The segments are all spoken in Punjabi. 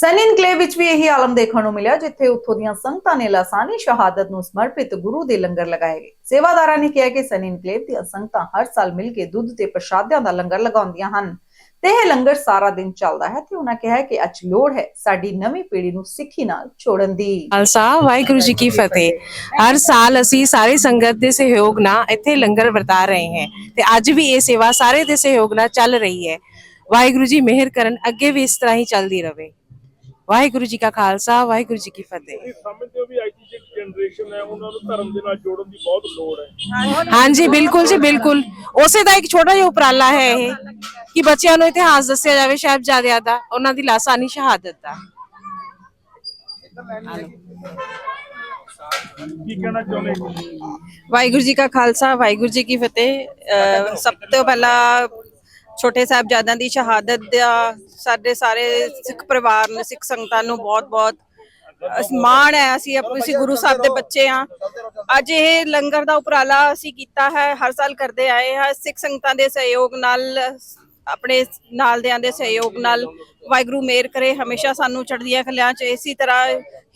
ਸਨੀ ਇਨਕਲੇਵ ਵਿੱਚ ਵੀ ਇਹੀ ਆਲਮ ਦੇਖਣ ਨੂੰ ਮਿਲਿਆ, ਜਿੱਥੇ ਉੱਥੋਂ ਦੀਆਂ ਸੰਗਤਾਂ ਨੇ ਲਾਸਾਨੀ ਸ਼ਹਾਦਤ ਨੂੰ ਸਮਰਪਿਤ ਗੁਰੂ ਦੇ ਲੰਗਰ ਲਗਾਏ ਗਏ। ਸੇਵਾਦਾਰਾਂ ਨੇ ਕਿਹਾ ਕਿ ਸਨੀ ਇਨਕਲੇਵ ਦੀਆਂ ਸੰਗਤਾਂ ਹਰ ਸਾਲ ਮਿਲ ਕੇ ਦੁੱਧ ਤੇ ਪ੍ਰਸ਼ਾਦਿਆਂ ਦਾ ਲੰਗਰ ਲਗਾਉਂਦੀਆਂ ਹਨ। ਤੇ ਇਹ ਲੰਗਰ ਸਾਰਾ ਦਿਨ ਚੱਲਦਾ ਹੈ ਤੇ ਉਹਨਾਂ ਕਿਹਾ ਕਿ ਅੱਜ ਲੋੜ ਹੈ ਸਾਡੀ ਨਵੀਂ ਪੀੜ੍ਹੀ ਨੂੰ ਸਿੱਖੀ ਨਾਲ ਜੋੜਨ ਦੀ। ਖਾਲਸਾ, ਵਾਹਿਗੁਰੂ ਜੀ ਕੀ ਫਤਿਹ। ਹਰ ਸਾਲ ਅਸੀਂ ਸਾਰੇ ਸੰਗਤ ਦੇ ਸਹਿਯੋਗ ਨਾਲ ਇੱਥੇ ਲੰਗਰ ਵਰਤਾ ਰਹੇ ਹਾਂ ਤੇ ਅੱਜ ਵੀ ਇਹ ਸੇਵਾ ਸਾਰੇ ਦੇ ਸਹਿਯੋਗ ਨਾਲ ਚੱਲ ਰਹੀ ਹੈ। ਵਾਹਿਗੁਰੂ ਜੀ, ਮਿਹਰ ਕਰਨ, ਅੱਗੇ ਵੀ ਇਸ ਤਰ੍ਹਾਂ ਹੀ ਚੱਲਦੀ ਰਹੇ। ਵਾਹਿਗੁਰੂ ਜੀ ਕਾ ਖਾਲਸਾ ਵਾਹਿਗੁਰੂ ਜੀ ਕੀ ਫਤਿਹ। ਸਮਝਦੇ ਹੋ ਵੀ ਅੱਜ ਦੀ ਜਿਹੜੀ ਜਨਰੇਸ਼ਨ ਹੈ ਉਹਨਾਂ ਨੂੰ ਧਰਮ ਦੇ ਨਾਲ ਜੋੜਨ ਦੀ ਬਹੁਤ ਲੋੜ ਹੈ। ਹਾਂਜੀ ਬਿਲਕੁਲ ਜੀ ਬਿਲਕੁਲ। ਉਸੇ ਦਾ ਇੱਕ ਛੋਟਾ ਜਿਹਾ ਉਪਰਾਲਾ ਹੈ ਇਹ ਕਿ ਬੱਚਿਆਂ ਨੂੰ ਇਤਿਹਾਸ ਦੱਸਿਆ ਜਾਵੇ ਸਾਹਿਬਜ਼ਾਦਿਆਂ ਦਾ ਉਹਨਾਂ ਦੀ ਲਾਸਾਨੀ ਸ਼ਹਾਦਤ ਦਾ। ਕੀ ਕਹਿਣਾ ਚਾਹੁੰਦੇ? ਵਾਹਿਗੁਰੂ ਜੀ ਕਾ ਖਾਲਸਾ ਵਾਹਿਗੁਰੂ ਜੀ ਕੀ ਫਤਿਹ। ਸਭ ਤੋਂ ਪਹਿਲਾਂ ਛੋਟੇ ਸਾਹਿਬਜ਼ਾਦਿਆਂ ਦੀ ਸ਼ਹਾਦਤ ਦਾ ਸਾਡੇ ਸਾਰੇ ਸਿੱਖ ਪਰਿਵਾਰ ਨੂੰ, ਸਿੱਖ ਸੰਗਤਾਂ ਨੂੰ ਬਹੁਤ-ਬਹੁਤ ਮਾਣ ਹੈ। ਅਸੀਂ ਆਪਣੇ ਅਸੀਂ ਗੁਰੂ ਸਾਹਿਬ ਦੇ ਬੱਚੇ ਆ ਅੱਜ ਇਹ ਲੰਗਰ ਦਾ ਉਪਰਾਲਾ ਅਸੀਂ ਕੀਤਾ ਹੈ। ਹਰ ਸਾਲ ਕਰਦੇ ਆਏ ਹਾਂ। ਸਿੱਖ ਸੰਗਤਾਂ ਦੇ ਸਹਿਯੋਗ ਨਾਲ, ਆਪਣੇ ਨਾਲ ਦਿਆਂ ਦੇ ਸਹਿਯੋਗ ਨਾਲ ਵਾਹਿਗੁਰੂ ਮੇਰ ਕਰੇ। ਹਮੇਸ਼ਾ ਸਾਨੂੰ ਚੜ੍ਹਦੀਆਂ ਕਲਿਆਂ 'ਚ ਇਸੇ ਤਰ੍ਹਾਂ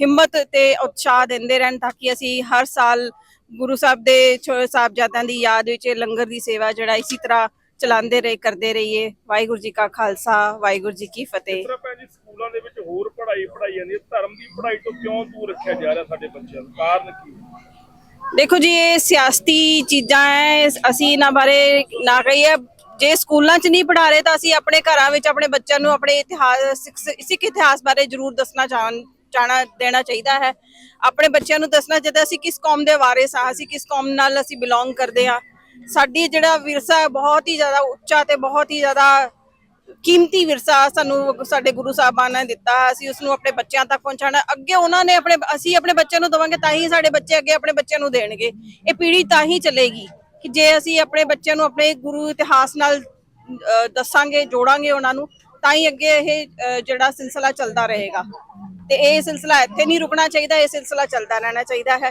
ਹਿੰਮਤ ਤੇ ਉਤਸ਼ਾਹ ਦਿੰਦੇ ਰਹਿਣ ਤਾਂ ਕਿ ਅਸੀਂ ਹਰ ਸਾਲ ਗੁਰੂ ਸਾਹਿਬ ਦੇ ਛੋ- ਸਾਹਿਬਜ਼ਾਦਿਆਂ ਦੀ ਯਾਦ ਵਿੱਚ ਲੰਗਰ ਦੀ ਸੇਵਾ ਜਿਹੜਾ ਇਸੇ ਤਰ੍ਹਾਂ ਚਲਾਉਂਦੇ ਰਹੇ ਕਰਦੇ ਰਹੀਏ। ਵਾਹਿਗੁਰੂ ਜੀ ਕਾ ਖਾਲਸਾ ਵਾਹਿਗੁਰੂ ਜੀ ਕੀ ਫਤਿਹ। ਇਸ ਤਰ੍ਹਾਂ ਭੈਣ ਜੀ ਸਕੂਲਾਂ ਦੇ ਵਿੱਚ ਹੋਰ ਪੜ੍ਹਾਈ ਪੜ੍ਹਾਈ ਜਾਂਦੀ ਹੈ ਧਰਮ ਦੀ ਪੜ੍ਹਾਈ ਤੋਂ ਕਿਉਂ ਦੂਰ ਰੱਖਿਆ ਜਾ ਰਿਹਾ ਸਾਡੇ ਬੱਚਿਆਂ ਨੂੰ? ਕਾਰਨ ਕੀ ਹੈ? ਦੇਖੋ ਜੀ ਇਹ ਸਿਆਸਤੀ ਚੀਜ਼ਾਂ ਹੈ ਅਸੀਂ ਇਹਨਾਂ ਬਾਰੇ ਨਾ ਕਹੀਏ। ਜੇ ਸਕੂਲਾਂ 'ਚ ਨਹੀਂ ਪੜ੍ਹਾ ਰਹੇ ਤਾਂ ਅਸੀਂ ਆਪਣੇ ਘਰਾਂ ਵਿੱਚ ਆਪਣੇ ਬੱਚਿਆਂ ਨੂੰ ਆਪਣੇ ਇਤਿਹਾਸ ਸਿੱਖ- ਸਿੱਖ ਇਤਿਹਾਸ ਬਾਰੇ ਜ਼ਰੂਰ ਦੱਸਣਾ ਚਾਹਣ ਚਾਹਣਾ ਦੇਣਾ ਚਾਹੀਦਾ ਹੈ। ਆਪਣੇ ਬੱਚਿਆਂ ਨੂੰ ਦੱਸਣਾ ਚਾਹੀਦਾ ਅਸੀਂ ਕਿਸ ਕੌਮ ਦੇ ਵਾਰਿਸ ਹਾਂ ਅਸੀਂ ਕਿਸ ਕੌਮ ਨਾਲ ਅਸੀਂ ਬਿਲੋਂਗ ਕਰਦੇ ਹਾਂ। ਸਾਡੀ ਜਿਹੜਾ ਵਿਰਸਾ ਹੈ ਬਹੁਤ ਹੀ ਜ਼ਿਆਦਾ ਉੱਚਾ ਤੇ ਬਹੁਤ ਹੀ ਜ਼ਿਆਦਾ ਕੀਮਤੀ ਵਿਰਸਾ ਸਾਨੂੰ ਸਾਡੇ ਗੁਰੂ ਸਾਹਿਬਾਨ ਨੇ ਦਿੱਤਾ। ਅਸੀਂ ਉਸ ਨੂੰ ਆਪਣੇ ਬੱਚਿਆਂ ਤੱਕ ਪਹੁੰਚਾਉਣਾ। ਅੱਗੇ ਉਹਨਾਂ ਨੇ ਆਪਣੇ, ਅਸੀਂ ਆਪਣੇ ਬੱਚਿਆਂ ਨੂੰ ਦਵਾਂਗੇ ਤਾਂ ਹੀ ਸਾਡੇ ਬੱਚੇ ਅੱਗੇ ਆਪਣੇ ਬੱਚਿਆਂ ਨੂੰ ਦੇਣਗੇ। ਇਹ ਪੀੜ੍ਹੀ ਤਾਂ ਹੀ ਚੱਲੇਗੀ ਕਿ ਜੇ ਅਸੀਂ ਆਪਣੇ ਬੱਚਿਆਂ ਨੂੰ ਆਪਣੇ ਗੁਰੂ ਇਤਿਹਾਸ ਨਾਲ ਦੱਸਾਂਗੇ, ਜੋੜਾਂਗੇ ਉਹਨਾਂ ਨੂੰ, ਤਾਂ ਹੀ ਅੱਗੇ ਇਹ ਜਿਹੜਾ ਸਿਲਸਿਲਾ ਚੱਲਦਾ ਰਹੇਗਾ। ਤੇ ਇਹ ਸਿਲਸਿਲਾ ਇੱਥੇ ਨਹੀਂ ਰੁਕਣਾ ਚਾਹੀਦਾ, ਇਹ ਸਿਲਸਿਲਾ ਚੱਲਦਾ ਰਹਿਣਾ ਚਾਹੀਦਾ ਹੈ।